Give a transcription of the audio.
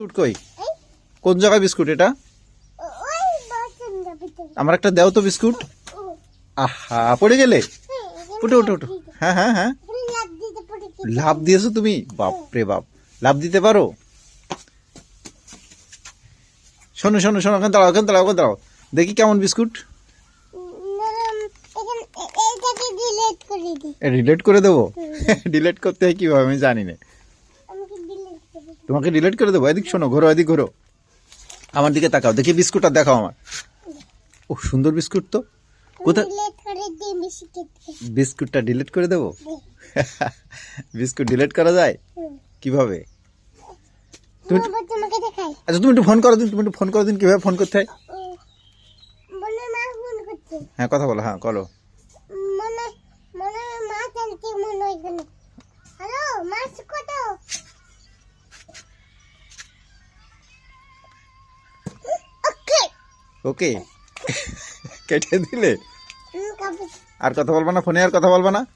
Biscuit কই? কোন জায়গায় বিস্কুট এটা? আমার একটা দেও তো বিস্কুট। আহা পড়ে গেলে? উঠো উঠো উঠো। হ্যাঁ হ্যাঁ হ্যাঁ। লাভ দিয়েছ তুমি? বাপ রে বাপ। লাভ দিতে পারো? শোনো শোনো শোনো ওখানে দাঁড়াও ওখানে দাঁড়াও ওখানে দাঁড়াও। দেখি কেমন বিস্কুট। ডিলেট করে দেবো? ডিলেট করতে হয় কীভাবে আমি জানি না আমাকে ডিলিট করে দিই তোমাকে ডিলেট করে দেবো। এদিক শোনো ঘোরো এদিক ঘোরো। আমার দিকে তাকাও দেখি বিস্কুটটা দেখাও আমার। ও সুন্দর বিস্কুট তো। কোথায়? বিস্কুটটা ডিলিট করে দেবো? বিস্কুট ডিলিট করা যায়? কীভাবে? তুমি- আচ্ছা তুমি একটু ফোন করো দিন তুমি একটু ফোন করো দিন কীভাবে ফোন করতে হয়? হ্যাঁ কথা বলো হ্যাঁ করো ওকে। কেটে দিলে? আর কথা বলবা না ফোনে আর কথা বলবা না?